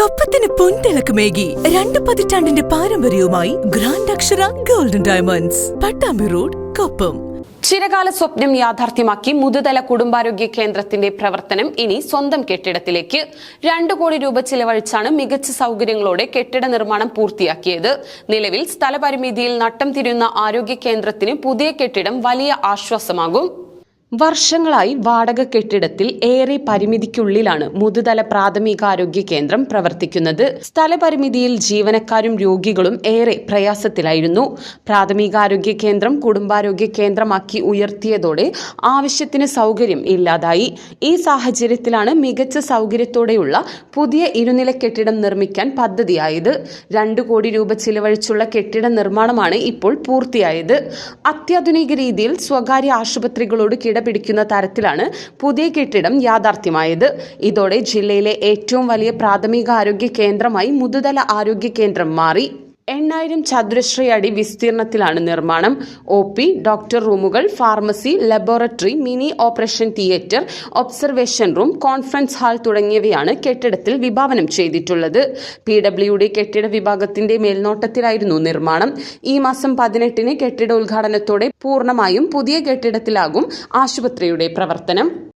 കൊപ്പത്തിന് പൊൻതിളക്കമേകി രണ്ട് പതിറ്റാണ്ടിന്റെ പാരമ്പര്യവുമായി grand Akshara golden diamonds Pattambi road Koppam. ചിരകാല സ്വപ്നം യാഥാർത്ഥ്യമാക്കി മുതുതല കുടുംബാരോഗ്യ കേന്ദ്രത്തിന്റെ പ്രവർത്തനം ഇനി സ്വന്തം കെട്ടിടത്തിലേക്ക്. രണ്ടു കോടി രൂപ ചിലവഴിച്ചാണ് മികച്ച സൗകര്യങ്ങളോടെ കെട്ടിട നിർമ്മാണം പൂർത്തിയാക്കിയത്. നിലവിൽ സ്ഥലപരിമിതിയിൽ നട്ടം തിരിയുന്ന ആരോഗ്യ കേന്ദ്രത്തിന് പുതിയ കെട്ടിടം വലിയ ആശ്വാസമാകും. വർഷങ്ങളായി വാടക കെട്ടിടത്തിൽ ഏറെ പരിമിതിക്കുള്ളിലാണ് മുതുതല പ്രാഥമികാരോഗ്യ കേന്ദ്രം പ്രവർത്തിക്കുന്നത്. സ്ഥലപരിമിതിയിൽ ജീവനക്കാരും രോഗികളും ഏറെ പ്രയാസത്തിലായിരുന്നു. പ്രാഥമികാരോഗ്യ കേന്ദ്രം കുടുംബാരോഗ്യ കേന്ദ്രമാക്കി ഉയർത്തിയതോടെ ആവശ്യത്തിന് സൗകര്യം ഇല്ലാതായി. ഈ സാഹചര്യത്തിലാണ് മികച്ച സൗകര്യത്തോടെയുള്ള പുതിയ ഇരുനില കെട്ടിടം നിർമ്മിക്കാൻ പദ്ധതിയായത്. രണ്ടു കോടി രൂപ ചിലവഴിച്ചുള്ള കെട്ടിട നിർമ്മാണമാണ് ഇപ്പോൾ പൂർത്തിയായത്. അത്യാധുനിക രീതിയിൽ സ്വകാര്യ ആശുപത്രികളോട് കിടപിടിക്കുന്ന തരത്തിലാണ് പുതിയ കെട്ടിടം യാഥാർത്ഥ്യമായത്. ഇതോടെ ജില്ലയിലെ ഏറ്റവും വലിയ പ്രാഥമിക ആരോഗ്യ കേന്ദ്രമായി മുതുതല ആരോഗ്യ കേന്ദ്രം മാറി. എണ്ണായിരം ചതുരശ്ര അടി വിസ്തീർണത്തിലാണ് നിർമ്മാണം. ഒ പി ഡോക്ടർ റൂമുകൾ pharmacy laboratory mini operation theatre observation room conference hall തുടങ്ങിയവയാണ് കെട്ടിടത്തിൽ വിഭാവനം ചെയ്തിട്ടുള്ളത്. പി ഡബ്ല്യുഡി കെട്ടിട വിഭാഗത്തിന്റെ മേൽനോട്ടത്തിലായിരുന്നു നിർമ്മാണം. ഈ മാസം പതിനെട്ടിന് കെട്ടിട ഉദ്ഘാടനത്തോടെ പൂർണമായും പുതിയ കെട്ടിടത്തിലാകും ആശുപത്രിയുടെ പ്രവർത്തനം.